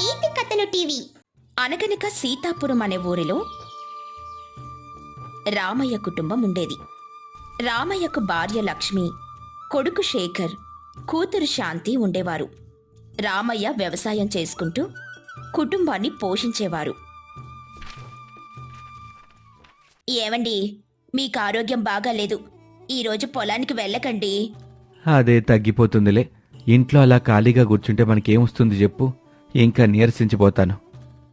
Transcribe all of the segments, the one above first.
నీతి కథలు టీవీ. అనగనక సీతాపురం అనే ఊరిలో రామయ్య కుటుంబం ఉండేది. రామయ్యకు భార్య లక్ష్మి కొడుకు శేఖర్ కూతురు శాంతి ఉండేవారు. రామయ్య వ్యవసాయం చేసుకుంటూ కుటుంబాన్ని పోషించేవారు. ఏవండి మీకు ఆరోగ్యం బాగాలేదు ఈరోజు పొలానికి వెళ్ళకండి. అదే తగ్గిపోతుందిలే. ఇంట్లో అలా ఖాళీగా కూర్చుంటే మనకేమొస్తుంది చెప్పు? ఇంకా నీరసించిపోతాను.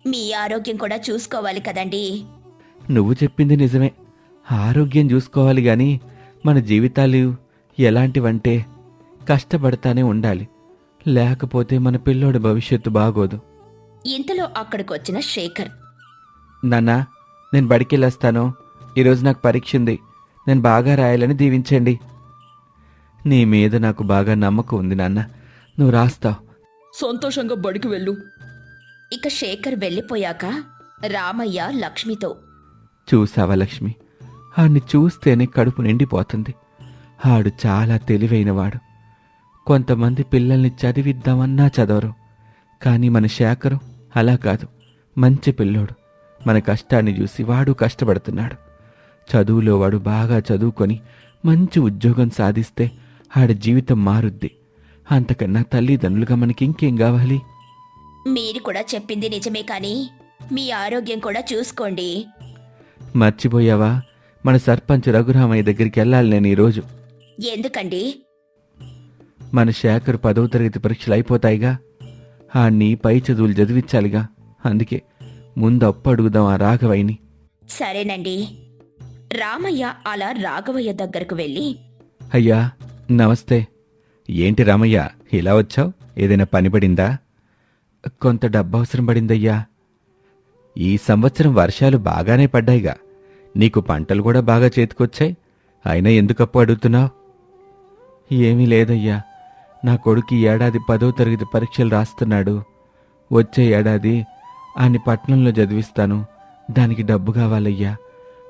మీ ఆరోగ్యం కూడా చూసుకోవాలి కదండి. నువ్వు చెప్పింది నిజమే. ఆరోగ్యం చూసుకోవాలి గాని మన జీవితాలు ఎలాంటివంటే కష్టపడతానే ఉండాలి. లేకపోతే మన పిల్లోడి భవిష్యత్తు బాగోదు. ఇంతలో అక్కడికొచ్చిన శేఖర్. నాన్న నేను బడికెళ్ళొస్తాను ఈరోజు నాకు పరీక్ష ఉంది. నేను బాగా రాయాలని దీవించండి. నీ మీద నాకు బాగా నమ్మకం ఉంది నాన్న. నువ్వు రాస్తావు. సంతోషంగా బడికి వెళ్ళు. ఇక శేఖర్ వెళ్ళిపోయాక రామయ్య లక్ష్మితో చూసావా లక్ష్మి? ఆడిని చూస్తేనే కడుపు నిండిపోతుంది. ఆడు చాలా తెలివైనవాడు. కొంతమంది పిల్లల్ని చదివిద్దామన్నా చదవరు. కానీ మన శేఖరు అలా కాదు. మంచి పిల్లోడు. మన కష్టాన్ని చూసి వాడు కష్టపడుతున్నాడు. చదువులో వాడు బాగా చదువుకొని మంచి ఉద్యోగం సాధిస్తే ఆడి జీవితం మారుద్ది. అంతకన్నా తల్లిదండ్రులుగా మనకి ఇంకేం కావాలి? మీరు కూడా చెప్పింది నిజమే కానీ మీ ఆరోగ్యం కూడా చూసుకోండి. మర్చిపోయావా? మన సర్పంచ్ రఘురామయ్య దగ్గరికి వెళ్ళాలి నేను ఈరోజు. ఎందుకండి? మన శేఖర్ పదవ తరగతి పరీక్షలు అయిపోతాయిగా. ఆణ్ణి పై చదువులు చదివించాలిగా. అందుకే ముందు అప్పు అడుగుదాం ఆ రాఘవయ్యని. సరేనండి. రామయ్య అలా రాఘవయ్య దగ్గరకు వెళ్ళి అయ్యా నమస్తే. ఏంటి రామయ్య ఇలా వచ్చావు? ఏదైనా పని పడిందా? కొంత డబ్బు అవసరం పడిందయ్యా. ఈ సంవత్సరం వర్షాలు బాగానే పడ్డాయిగా. నీకు పంటలు కూడా బాగా చేతికొచ్చాయి. అయినా ఎందుకప్పు అడుగుతున్నావు? ఏమీ లేదయ్యా. నా కొడుకు ఈ ఏడాది పదో తరగతి పరీక్షలు రాస్తున్నాడు. వచ్చే ఏడాది ఆని పట్నంలో చదివిస్తాను. దానికి డబ్బు కావాలయ్యా.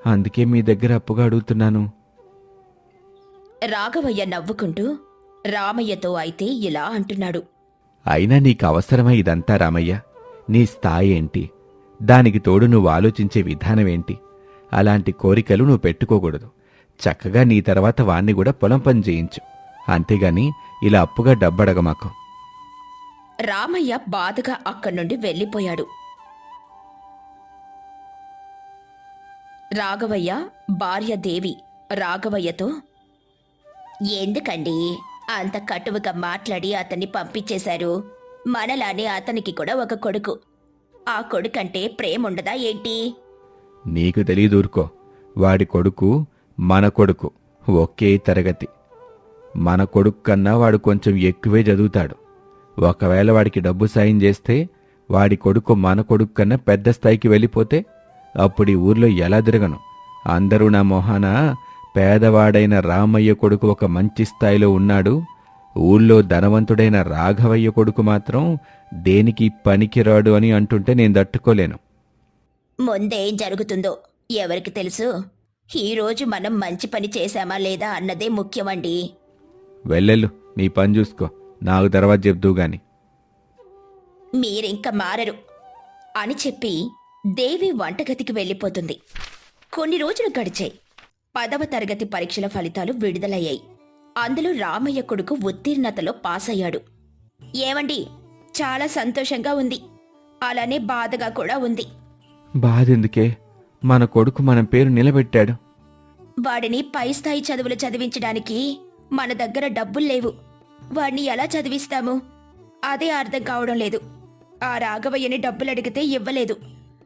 అందుకే మీ దగ్గర అప్పుగా అడుగుతున్నాను. రాఘవయ్య నవ్వుకుంటూ రామయ్యతో అయితే ఇలా అంటున్నాడు. అయినా నీకు అవసరమా ఇదంతా రామయ్య నీ స్థాయి ఏంటి? దానికి తోడు నువ్వు ఆలోచించే విధానం ఏంటి? అలాంటి కోరికలు నువ్వు పెట్టుకోకూడదు. చక్కగా నీ తర్వాత వాణ్ణి కూడా పొలం పని చేయించు. అంతేగాని ఇలా అప్పుగా డబ్బడగ మాకు. రామయ్య బాధగా అక్కడి నుండి వెళ్ళిపోయాడు. రాఘవయ్య భార్య దేవి రాఘవయ్యతో ఎందుకండి? అంత కటువుగా మాట్లాడి అతన్ని పంపించేశారు. మనలానే అతనికి కూడా ఒక కొడుకు. ఆ కొడుకంటే ప్రేముండదా ఏంటి? నీకు తెలియదూరుకో వాడి కొడుకు మన కొడుకు. ఒకే తరగతి. మన కొడుకు కన్నా వాడు కొంచెం ఎక్కువే చదువుతాడు. ఒకవేళ వాడికి డబ్బు సాయం చేస్తే వాడి కొడుకు మన కొడుకు కన్నా పెద్ద స్థాయికి వెళ్ళిపోతే అప్పుడు ఈ ఊర్లో ఎలా తిరగను? అందరూ నా మొహాన? పేదవాడైన రామయ్య కొడుకు ఒక మంచి స్థాయిలో ఉన్నాడు. ఊళ్ళో ధనవంతుడైన రాఘవయ్య కొడుకు మాత్రం దేనికి పనికిరాడు అని అంటుంటే నేను తట్టుకోలేను. ముందేం జరుగుతుందో ఎవరికి తెలుసు? ఈ రోజు మనం మంచి పని చేశామా లేదా అన్నదే ముఖ్యమండి. వెళ్ళెళ్ళు నీ పని చూసుకో. నాకు తర్వాత చెప్దూ గాని. మీరింక మారరు అని చెప్పి దేవి వంటగదికి వెళ్ళిపోతుంది. కొన్ని రోజులు గడిచాయి. పదవ తరగతి పరీక్షల ఫలితాలు విడుదలయ్యాయి. అందులో రామయ్య కొడుకు ఉత్తీర్ణతలో పాస్ అయ్యాడు ఏమండి చాలా సంతోషంగా ఉంది. అలానే బాధగా కూడా ఉంది. బాధెందుకే? మన కొడుకు మన పేరు నిలబెట్టాడు. వాడిని పై స్థాయి చదువులు చదివించడానికి మన దగ్గర డబ్బులు లేవు. వాడిని ఎలా చదివిస్తాము? అదే అర్థం కావడం లేదు. ఆ రాఘవయ్యని డబ్బులు అడిగితే ఇవ్వలేదు.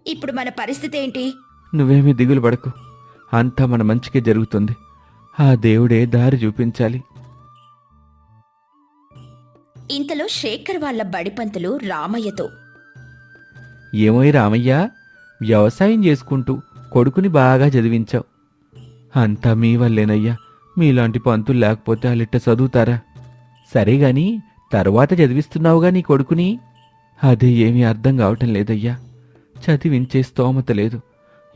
ఇప్పుడు మన పరిస్థితి ఏంటి? నువ్వేమీ దిగులు పడకు. అంతా మన మంచికే జరుగుతుంది. ఆ దేవుడే దారి చూపించాలి. ఇంతలో శేఖర్ వాళ్ళ బడిపంతులు రామయ్యతో. ఏమోయ్ రామయ్య వ్యవసాయం చేసుకుంటూ కొడుకుని బాగా చదివించావు. అంతా మీ వల్లేనయ్యా మీలాంటి పంతులు లేకపోతే వాళ్ళిట్ట చదువుతారా? సరే గాని తరువాత చదివిస్తున్నావుగా నీ కొడుకుని? అదే ఏమీ అర్థం కావటం లేదయ్యా. చదివించే స్తోమత లేదు.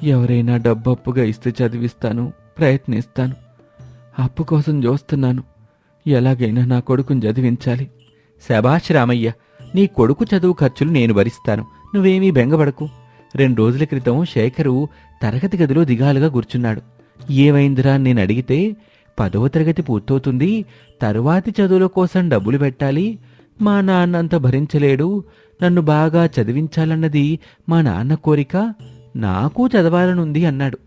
ఎవరైనా డబ్బు అప్పుగా ఇస్తే చదివిస్తాను ప్రయత్నిస్తాను. అప్పు కోసం చూస్తున్నాను. ఎలాగైనా నా కొడుకుని చదివించాలి. శభాష్ రామయ్య నీ కొడుకు చదువు ఖర్చులు నేను భరిస్తాను. నువ్వేమీ బెంగపడకు. రెండు రోజుల క్రితం శేఖరు తరగతి గదిలో దిగాలుగా కూర్చున్నాడు. ఏమైందిరా నేను అడిగితే పదవ తరగతి పూర్తవుతుంది తరువాతి చదువుల కోసం డబ్బులు పెట్టాలి. మా నాన్న అంత భరించలేడు. నన్ను బాగా చదివించాలన్నది మా నాన్న కోరిక. నాకు చదవాలనుంది అన్నాడు.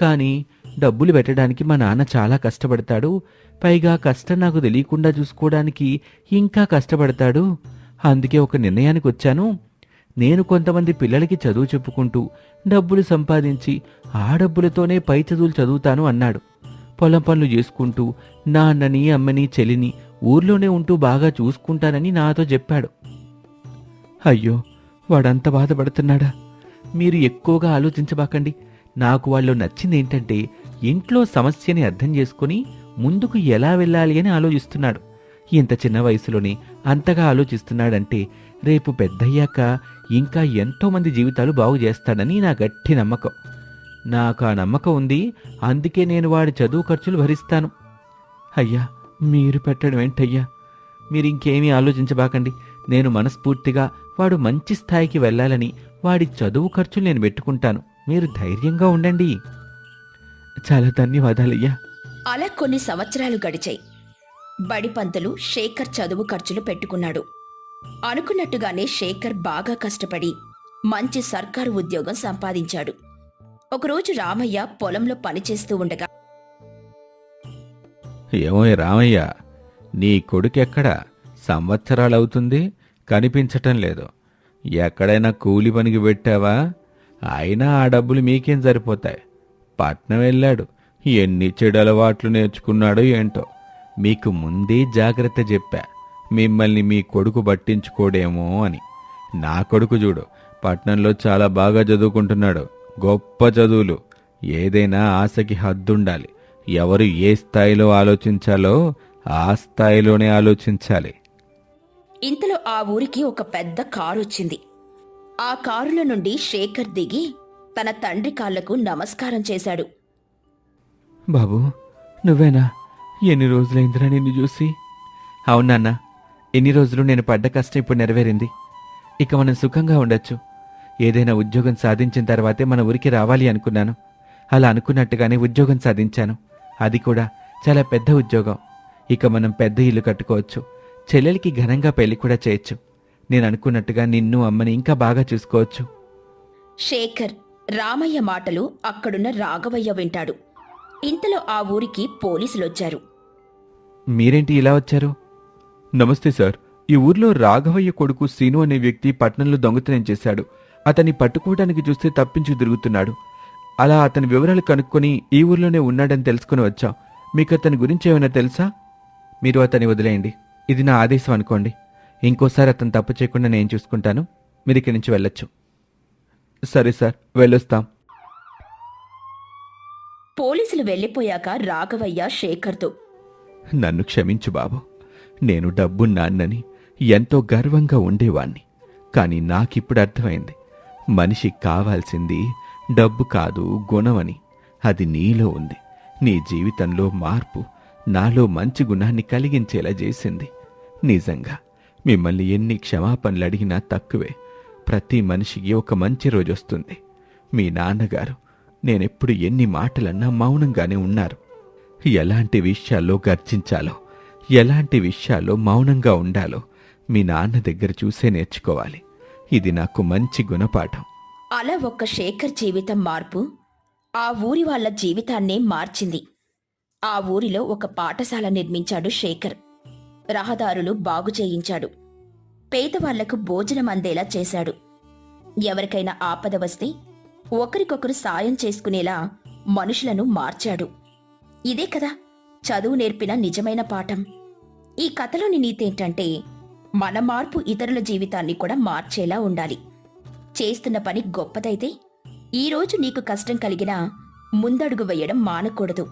కానీ డబ్బులు పెట్టడానికి మా నాన్న చాలా కష్టపడతాడు. పైగా కష్టం నాకు తెలియకుండా చూసుకోవడానికి ఇంకా కష్టపడతాడు. అందుకే ఒక నిర్ణయానికి వచ్చాను. నేను కొంతమంది పిల్లలకి చదువు చెప్పుకుంటూ డబ్బులు సంపాదించి ఆ డబ్బులతోనే పై చదువులు చదువుతాను అన్నాడు. పొలం పనులు చేసుకుంటూ నాన్నని అమ్మని చెల్లిని ఊర్లోనే ఉంటూ బాగా చూసుకుంటానని నాతో చెప్పాడు. అయ్యో వాడంత బాధపడుతున్నాడా? మీరు ఎక్కువగా ఆలోచించబాకండి. నాకు వాళ్ళు నచ్చింది ఏంటంటే ఇంట్లో సమస్యని అర్థం చేసుకుని ముందుకు ఎలా వెళ్ళాలి అని ఆలోచిస్తున్నాడు. ఇంత చిన్న వయసులోనే అంతగా ఆలోచిస్తున్నాడంటే రేపు పెద్దయ్యాక ఇంకా ఎంతో మంది జీవితాలు బాగు చేస్తాడని నా గట్టి నమ్మకం. నాకు ఆ నమ్మకం ఉంది అందుకే నేను వాడి చదువు ఖర్చులు భరిస్తాను. అయ్యా మీరు పెట్టడం ఏంటయ్యా? మీరు ఇంకేమీ ఆలోచించబాకండి. నేను మనస్ఫూర్తిగా వాడు మంచి స్థాయికి వెళ్ళాలని వాడి చదువు ఖర్చులు నేను పెట్టుకుంటాను. మీరు ధైర్యంగా ఉండండి. చాలా ధన్యవాదాలయ్యా. అలా కొన్ని సంవత్సరాలు గడిచాయి. బడిపంతులు శేఖర్ చదువు ఖర్చులు పెట్టుకున్నాడు. అనుకున్నట్టుగానే శేఖర్ బాగా కష్టపడి మంచి సర్కారు ఉద్యోగం సంపాదించాడు. ఒకరోజు రామయ్య పొలంలో పనిచేస్తూ ఉండగా ఏమో రామయ్య నీ కొడుకెక్కడ? సంవత్సరాలవుతుంది కనిపించటం లేదు. ఎక్కడైనా కూలి పనికి పెట్టావా? అయినా ఆ డబ్బులు మీకేం సరిపోతాయి? పట్నం వెళ్ళాడు. ఎన్ని చెడు అలవాట్లు నేర్చుకున్నాడో ఏంటో. మీకు ముందే జాగ్రత్త చెప్పా. మిమ్మల్ని మీ కొడుకు పట్టించుకోడేమో అని. నా కొడుకు చూడు పట్నంలో చాలా బాగా చదువుకుంటున్నాడు. గొప్ప చదువులు. ఏదైనా ఆశకి హద్దుండాలి. ఎవరు ఏ స్థాయిలో ఆలోచించాలో ఆ స్థాయిలోనే ఆలోచించాలి. ఇంతలో ఆ ఊరికి ఒక పెద్ద కారు వచ్చింది ఆ కారులో నుండి శేఖర్ దిగి తన తండ్రి కాళ్ళకు నమస్కారం చేశాడు. బాబు నువ్వేనా? ఎన్ని రోజులైందిరా నిన్ను చూసి? అవునాన్న ఎన్ని రోజులు నేను పడ్డ కష్టం ఇప్పుడు నెరవేరింది. ఇక మనం సుఖంగా ఉండొచ్చు. ఏదైనా ఉద్యోగం సాధించిన తర్వాతే మన ఊరికి రావాలి అనుకున్నాను. అలా అనుకున్నట్టుగానే ఉద్యోగం సాధించాను. అది కూడా చాలా పెద్ద ఉద్యోగం. ఇక మనం పెద్ద ఇల్లు కట్టుకోవచ్చు. చెల్లెలికి ఘనంగా పెళ్ళి కూడా చేయొచ్చు. నేను అనుకున్నట్టుగా నిన్ను అమ్మని ఇంకా బాగా చూసుకోవచ్చు. శేఖర్ రామయ్య మాటలు అక్కడున్న రాఘవయ్య వింటాడు. ఇంతలో ఆ ఊరికి పోలీసులొచ్చారు. మీరేంటి ఇలా వచ్చారు? నమస్తే సార్. ఈ ఊర్లో రాఘవయ్య కొడుకు సీను అనే వ్యక్తి పట్నంలో దొంగతనం చేశాడు. అతన్ని పట్టుకోవడానికి చూస్తే తప్పించి తిరుగుతున్నాడు. అలా అతని వివరాలు కనుక్కొని ఈ ఊర్లోనే ఉన్నాడని తెలుసుకుని వచ్చాం. మీకు అతని గురించి ఏమైనా తెలుసా? మీరు అతన్ని వదిలేయండి. ఇది నా ఆదేశం అనుకోండి. ఇంకోసారి అతను తప్పు చేయకుండా నేను చూసుకుంటాను. మీరు ఇక్కడి నుంచి వెళ్ళొచ్చు. సరే సార్ వెళ్ళొస్తాం. పోలీసులు వెళ్ళిపోయాక రాఘవయ్య శేఖర్తో నన్ను క్షమించు బాబు. నేను డబ్బున్నాన్నని ఎంతో గర్వంగా ఉండేవాణ్ణి. కానీ నాకిప్పుడు అర్థమైంది. మనిషికి కావాల్సింది డబ్బు కాదు గుణమని. అది నీలో ఉంది. నీ జీవితంలో మార్పు నాలో మంచి గుణాన్ని కలిగించేలా చేసింది. నిజంగా మిమ్మల్ని ఎన్ని క్షమాపణలు అడిగినా తక్కువే. ప్రతి మనిషికి ఒక మంచి రోజు వస్తుంది. మీ నాన్నగారు నేనెప్పుడు ఎన్ని మాటలన్నా మౌనంగానే ఉన్నారు. ఎలాంటి విషయాల్లో గర్జించాలో ఎలాంటి విషయాల్లో మౌనంగా ఉండాలో మీ నాన్న దగ్గర చూసే నేర్చుకోవాలి. ఇది నాకు మంచి గుణపాఠం. అలా ఒక్క శేఖర్ జీవితం మార్పు ఆ ఊరి వాళ్ళ జీవితాన్నే మార్చింది. ఆ ఊరిలో ఒక పాఠశాల నిర్మించాడు శేఖర్. రహదారులు బాగు చేయించాడు. పేదవాళ్ళకు భోజనం అందేలా చేశాడు. ఎవరికైనా ఆపద వస్తే ఒకరికొకరు సాయం చేసుకునేలా మనుషులను మార్చాడు. ఇదే కదా చదువు నేర్పిన నిజమైన పాఠం. ఈ కథలోని నీతేంటంటే మన మార్పు ఇతరుల జీవితాన్ని కూడా మార్చేలా ఉండాలి. చేస్తున్న పని గొప్పదైతే ఈరోజు నీకు కష్టం కలిగినా ముందడుగు వేయడం మానకూడదు.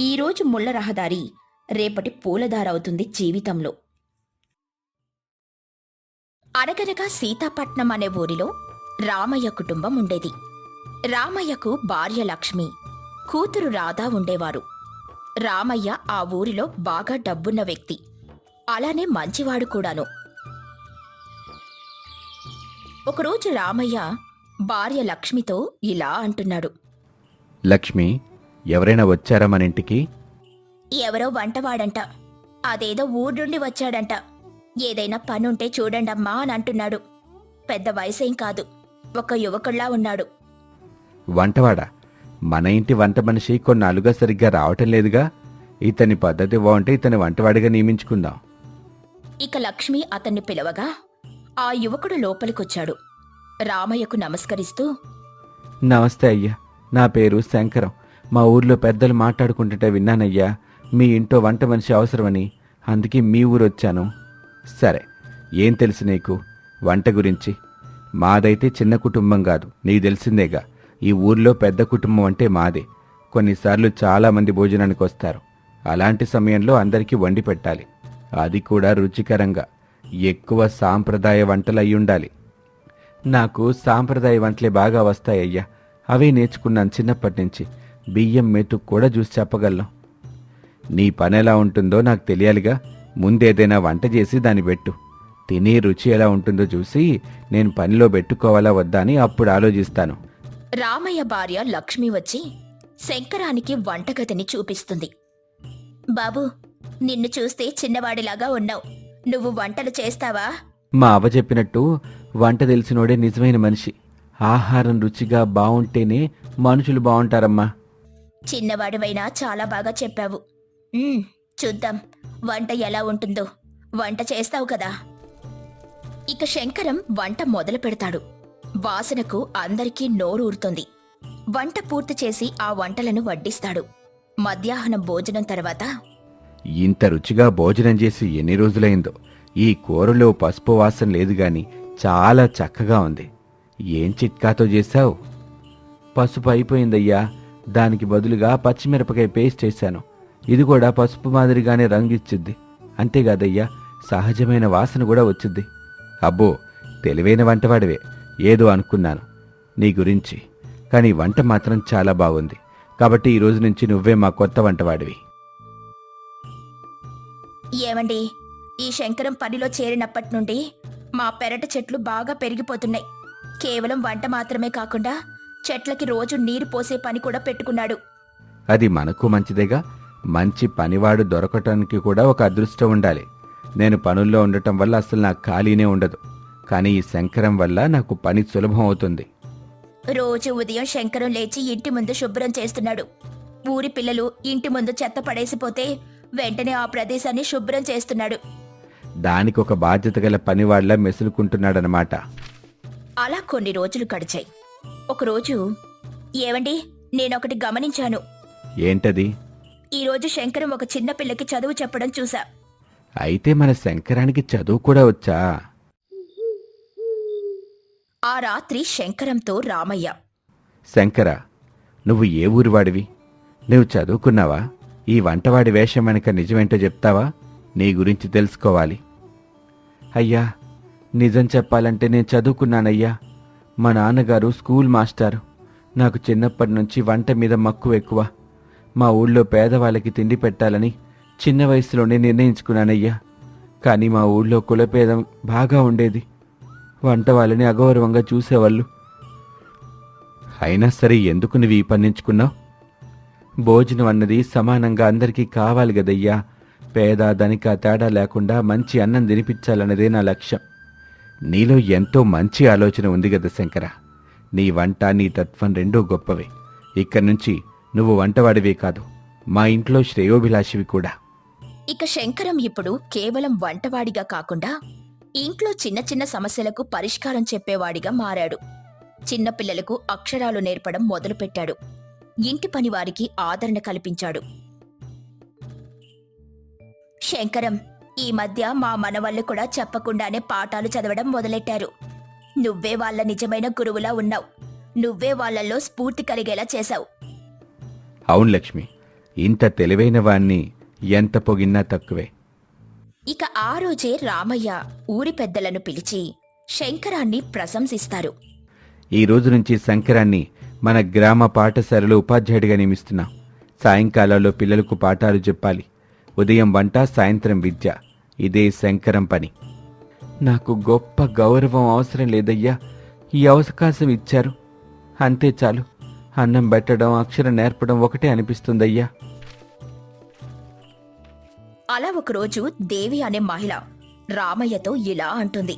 ఈరోజు ముళ్ళ రహదారి రేపటి పూలదారవుతుంది జీవితంలో. అనగనగా సీతాపట్నం అనే ఊరిలో రామయ్య కుటుంబం ఉండేది. రామయ్యకు భార్య లక్ష్మి కూతురు రాధా ఉండేవారు. రామయ్య ఆ ఊరిలో బాగా డబ్బున్న వ్యక్తి. అలానే మంచివాడు కూడాను. ఒకరోజు రామయ్య భార్య లక్ష్మితో ఇలా అంటున్నాడు. లక్ష్మి ఎవరైనా వచ్చారా మన ఇంటికి? ఎవరో వంటవాడంట. అదేదో ఊరు నుండి వచ్చాడంట. ఏదైనా పనుంటే చూడండమ్మా అని అంటున్నాడు. పెద్ద వయసేం కాదు. ఒక యువకుల్లా ఉన్నాడు. వంటవాడా? మన ఇంటి వంట మనిషి కొన్నాళ్ళుగా సరిగ్గా రావటం లేదుగా? ఇతని పద్ధతి బాగుంటే ఇతని వంటవాడిగా నియమించుకుందాం. ఇక లక్ష్మి అతన్ని పిలవగా ఆ యువకుడు లోపలికొచ్చాడు. రామయ్యకు నమస్కరిస్తూ నమస్తే అయ్యా. నా పేరు శంకరం. మా ఊర్లో పెద్దలు మాట్లాడుకుంటుంటే విన్నానయ్యా. మీ ఇంట్లో వంట మనిషి అవసరమని అందుకే మీ ఊరు వచ్చాను. సరే ఏం తెలుసు నీకు? వంట గురించి? మాదైతే చిన్న కుటుంబం కాదు నీకు తెలిసిందేగా. ఈ ఊర్లో పెద్ద కుటుంబం అంటే మాదే. కొన్నిసార్లు చాలామంది భోజనానికి వస్తారు. అలాంటి సమయంలో అందరికీ వండి పెట్టాలి. అది కూడా రుచికరంగా. ఎక్కువ సాంప్రదాయ వంటలు అయి ఉండాలి. నాకు సాంప్రదాయ వంటలే బాగా వస్తాయ్యా అవే నేర్చుకున్నాను చిన్నప్పటి నుంచి. బియ్యం మెతుకు కూడా చూసి చెప్పగలను. నీ పని ఎలా ఉంటుందో నాకు తెలియాలిగా. ముందేదైనా వంట చేసి దాన్ని పెట్టు. తినే రుచి ఎలా ఉంటుందో చూసి నేను పనిలో పెట్టుకోవాలా వద్దా అని అప్పుడు ఆలోచిస్తాను. రామయ్య భార్య లక్ష్మి వచ్చి శంకరానికి వంటగదిని చూపిస్తుంది. బాబు నిన్ను చూస్తే చిన్నవాడిలాగా ఉన్నావు. నువ్వు వంటలు చేస్తావా? మా అవ్వ చెప్పినట్టు వంట తెలిసినోడే నిజమైన మనిషి. ఆహారం రుచిగా బావుంటేనే మనుషులు బావుంటారమ్మా. చిన్నవాడివైనా చాలా బాగా చెప్పావు. చూద్దాం. వంట ఎలా ఉంటుందో. వంట చేస్తావు కదా. ఇక శంకరం వంట మొదలు పెడతాడు. వాసనకు అందరికీ నోరూరుతుంది. వంట పూర్తి చేసి ఆ వంటలను వడ్డిస్తాడు. మధ్యాహ్నం భోజనం తర్వాత ఇంత రుచిగా భోజనం చేసి ఎన్ని రోజులైందో. ఈ కూరలో పసుపు వాసన లేదు గాని చాలా చక్కగా ఉంది. ఏం చిట్కాతో చేశావు? పసుపు అయిపోయిందయ్యా. దానికి బదులుగా పచ్చిమిరపకాయ పేస్ట్ చేశాను. ఇది కూడా పసుపు మాదిరిగానే రంగిచ్చుద్ది. అంతేకాదయ్యా సహజమైన వాసన కూడా వచ్చింది అబ్బో తెలివైన వంటవాడివే ఏదో అనుకున్నాను. నీ గురించి. కానీ వంట మాత్రం చాలా బాగుంది. కాబట్టి ఈ రోజు నుంచి నువ్వే మా కొత్త వంటవాడివి. ఏమండి ఈ శంకరం పనిలో చేరినప్పటి నుండి మా పెరట చెట్లు బాగా పెరిగిపోతున్నాయి. కేవలం వంట మాత్రమే కాకుండా చెట్లకి రోజు నీరు పోసే పని కూడా పెట్టుకున్నాడు. అది మనకు మంచిదేగా మంచి పనివాడు దొరకటానికి కూడా ఒక అదృష్టం ఉండాలి. నేను పనుల్లో ఉండటం వల్ల అసలు నాకు ఖాళీనే ఉండదు. కానీ ఈ శంకరం వల్ల నాకు పని సులభం అవుతుంది. రోజు ఉదయం శంకరం లేచి ఇంటి ముందు శుభ్రం చేస్తున్నాడు. ఊరి పిల్లలు ఇంటి ముందు చెత్త పడేసిపోతే వెంటనే ఆ ప్రదేశాన్ని శుభ్రం చేస్తున్నాడు. దానికి ఒక బాధ్యత గల పనివాళ్ళ మెసులుకుంటున్నాడనమాట అలా కొన్ని రోజులు గడిచాయి. ఒకరోజు ఏవండి నేనొకటి గమనించాను. ఏంటది? ఈరోజు శంకరం ఒక చిన్న పిల్లకి చదువు చెప్పడం చూసా అయితే మన శంకరానికి చదువు కూడా వచ్చా? ఆ రాత్రి శంకరంతో రామయ్య. శంకర నువ్వు ఏ ఊరివాడివి నువ్వు చదువుకున్నావా? ఈ వంటవాడి వేషం వెనక నిజమేంటో చెప్తావా? నీ గురించి తెలుసుకోవాలి. అయ్యా నిజం చెప్పాలంటే నేను చదువుకున్నానయ్యా. మా నాన్నగారు స్కూల్ మాస్టారు. నాకు చిన్నప్పటి నుంచి వంట మీద మక్కువ ఎక్కువ. మా ఊళ్ళో పేదవాళ్ళకి తిండి పెట్టాలని చిన్న వయసులోనే నిర్ణయించుకున్నానయ్యా. కానీ మా ఊళ్ళో కులపేదం బాగా ఉండేది. వంట వాళ్ళని అగౌరవంగా చూసేవాళ్ళు. అయినా సరే ఎందుకు నువ్వు ఈ పన్నించుకున్నావు భోజనం అన్నది సమానంగా అందరికీ కావాలి గదయ్యా పేద ధనిక తేడా లేకుండా మంచి అన్నం తినిపించాలన్నదే నా లక్ష్యం. నీలో ఎంతో మంచి ఆలోచన ఉంది కదా శంకర. నీ వంట నీ తత్వం రెండూ గొప్పవే. ఇక్కడి నుంచి నువ్వు వంటవాడివే కాదు మా ఇంట్లో శ్రేయోభిలాషివి కూడా. ఇక శంకరం ఇప్పుడు కేవలం వంటవాడిగా కాకుండా ఇంట్లో చిన్న చిన్న సమస్యలకు పరిష్కారం చెప్పేవాడిగా మారాడు. చిన్నపిల్లలకు అక్షరాలు నేర్పడం మొదలుపెట్టాడు. ఇంటి పని వారికి ఆదరణ కల్పించాడు. శంకరం ఈ మధ్య మా మనవళ్ళు కూడా చెప్పకుండానే పాఠాలు చదవడం మొదలెట్టారు. నువ్వే వాళ్ళ నిజమైన గురువులా ఉన్నావు. నువ్వే వాళ్ళల్లో స్ఫూర్తి కలిగేలా చేశావు. అవును లక్ష్మి ఇంత తెలివైన వాణ్ణి ఎంత పొగిన్నా తక్కువే. ఇక ఆ రోజే రామయ్య ఊరి పెద్దలను పిలిచి శంకరాన్ని ప్రశంసిస్తారు. ఈ రోజు నుంచి శంకరాన్ని మన గ్రామ పాఠశాలలో ఉపాధ్యాయుడిగా నియమిస్తున్నాం. సాయంకాలంలో పిల్లలకు పాఠాలు చెప్పాలి. ఉదయం వంట సాయంత్రం విద్య. ఇదే శంకరం పని. నాకు గొప్ప గౌరవం అవసరం లేదయ్యా. ఈ అవకాశం ఇచ్చారు. అంతే చాలు. అన్నం పెట్టడం అక్షరం నేర్పడం ఒకటే అనిపిస్తుందయ్యా. అలా ఒకరోజు దేవి అనే మహిళ రామయ్యతో ఇలా అంటుంది.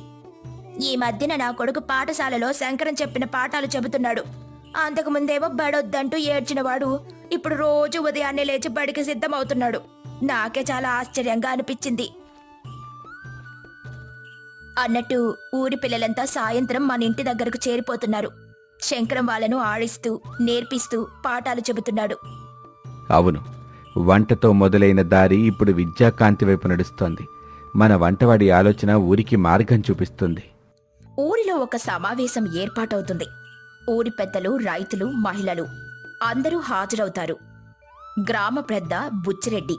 ఈ మధ్యన నా కొడుకు పాఠశాలలో శంకరం చెప్పిన పాఠాలు చెబుతున్నాడు. అంతకుముందేమో బడొద్దంటూ ఏడ్చినవాడు ఇప్పుడు రోజు ఉదయాన్నే లేచి బడికి సిద్ధమవుతున్నాడు. నాకే చాలా ఆశ్చర్యంగా అనిపించింది. అన్నట్టు ఊరి పిల్లలంతా సాయంత్రం మన ఇంటి దగ్గరకు చేరిపోతున్నారు. శంకరం వాళ్ళను ఆడిస్తూ నేర్పిస్తూ పాఠాలు చెబుతున్నాడు. అవును. వంటతో మొదలైన దారి ఇప్పుడు విద్యాకాంతి వైపు నడుస్తోంది. మన వంటవాడి ఆలోచన ఊరికి మార్గం చూపిస్తుంది. ఊరిలో ఒక సమావేశం ఏర్పాటవుతుంది. ఊరి పెద్దలు రైతులు మహిళలు అందరూ హాజరవుతారు. గ్రామ పెద్ద బుచ్చిరెడ్డి.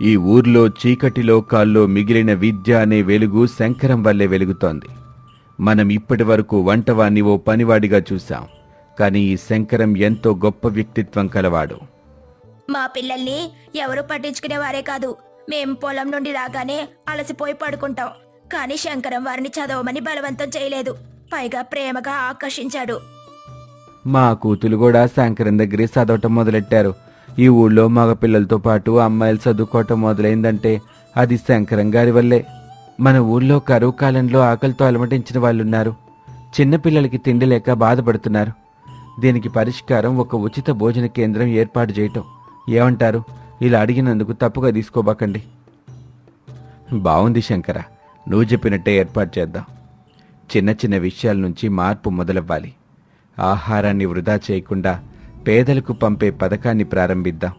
ఈ ఊర్లో చీకటి లోకాల్లో మిగిలిన విద్య అనే వెలుగు శంకరం వల్లే వెలుగుతోంది. మనం ఇప్పటి వరకు వంటవాన్ని ఓ పనివాడిగా చూశాం కానీ ఈ శంకరం ఎంతో గొప్ప వ్యక్తిత్వం కలవాడు. మా పిల్లల్ని ఎవరు పట్టించుకునేవారే కాదు. మేం పొలం నుండి రాగానే అలసిపోయి పడుకుంటాం. కానీ శంకరం వారిని చదవమని బలవంతం చేయలేదు. పైగా ప్రేమగా ఆకర్షించాడు. మా కూతులు కూడా శంకరం దగ్గరే చదవటం మొదలెట్టారు. ఈ ఊళ్ళో మగ పిల్లలతో పాటు అమ్మాయిలు చదువుకోవటం మొదలైందంటే అది శంకరం గారి వల్లే. మన ఊళ్ళో కరువు కాలంలో ఆకలితో అలమటించిన వాళ్ళున్నారు. చిన్నపిల్లలకి తిండి లేక బాధపడుతున్నారు. దీనికి పరిష్కారం ఒక ఉచిత భోజన కేంద్రం ఏర్పాటు చేయటం. ఏమంటారు? ఇలా అడిగినందుకు తప్పుగా తీసుకోబాకండి. బాగుంది శంకర. నువ్వు చెప్పినట్టే ఏర్పాటు చేద్దాం. చిన్న చిన్న విషయాల నుంచి మార్పు మొదలవ్వాలి. ఆహారాన్ని వృధా చేయకుండా పేదలకు పంపే పథకాన్ని ప్రారంభిద్దాం.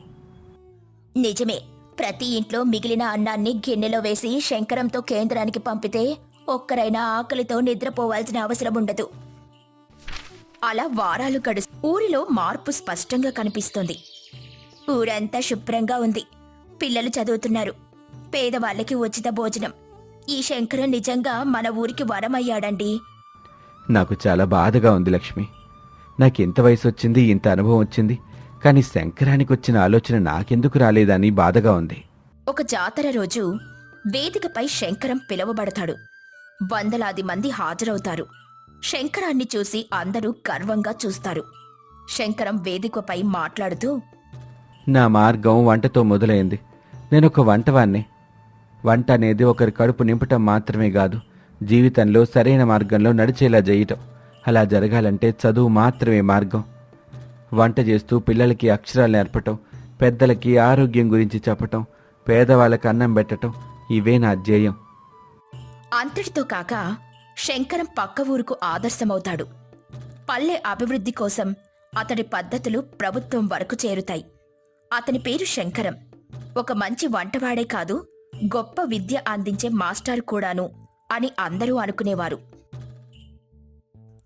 నిజమే. ప్రతి ఇంట్లో మిగిలిన అన్నాన్ని గిన్నెలో వేసి శంకరంతో కేంద్రానికి పంపితే ఒక్కరైనా ఆకలితో నిద్రపోవాల్సిన అవసరం ఉండదు. అలా వారాలు గడు ఊరిలో మార్పు స్పష్టంగా కనిపిస్తుంది. ఊరంతా శుభ్రంగా ఉంది. పిల్లలు చదువుతున్నారు. పేదవాళ్ళకి ఉచిత భోజనం. ఈ శంకరం నిజంగా మన ఊరికి వరమయ్యాడండి? నాకు చాలా బాధగా ఉంది లక్ష్మి. నాకు ఎంత వయసు వచ్చింది ఇంత అనుభవం వచ్చింది. కానీ శంకరానికి వచ్చిన ఆలోచన నాకెందుకు రాలేదని బాధగా ఉంది. ఒక జాతర రోజు వేదికపై శంకరం పిలువబడతాడు. వందలాది మంది హాజరవుతారు. శంకరాన్ని చూసి అందరూ గర్వంగా చూస్తారు. శంకరం వేదికపై మాట్లాడుతూ నా మార్గం వంటతో మొదలైంది. నేను ఒక వంటవాణ్ణి. వంట అనేది ఒకరి కడుపు నింపటం మాత్రమే కాదు జీవితంలో సరైన మార్గంలో నడిచేలా చేయటం అలా జరగాలంటే చదువు మాత్రమే మార్గం. వంట చేస్తూ పిల్లలకి అక్షరాలు నేర్పటం పెద్దలకి ఆరోగ్యం గురించి చెప్పటం పేదవాళ్ళకి అన్నం పెట్టటం ఇవే నా ధ్యేయం. అంతటితో కాక శంకరం పక్క ఊరుకు ఆదర్శమవుతాడు. పల్లె అభివృద్ధి కోసం అతడి పద్ధతులు ప్రభుత్వం వరకు చేరుతాయి. అతని పేరు శంకరం. ఒక మంచి వంటవాడే కాదు గొప్ప విద్య అందించే మాస్టర్ కూడాను అని అందరూ అనుకునేవారు.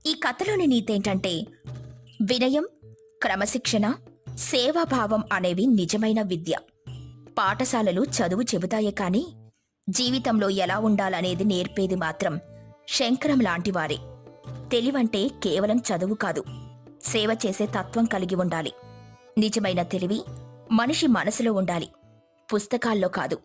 ఈ కథలోని నీతేంటంటే వినయం క్రమశిక్షణ సేవాభావం అనేవి నిజమైన విద్య. పాఠశాలలు చదువు చెబుతాయే కానీ జీవితంలో ఎలా ఉండాలనేది నేర్పేది మాత్రం శంకరం లాంటివారే. తెలివంటే కేవలం చదువు కాదు సేవ చేసే తత్వం కలిగి ఉండాలి. నిజమైన తెలివి మనిషి మనసులో ఉండాలి పుస్తకాల్లో కాదు.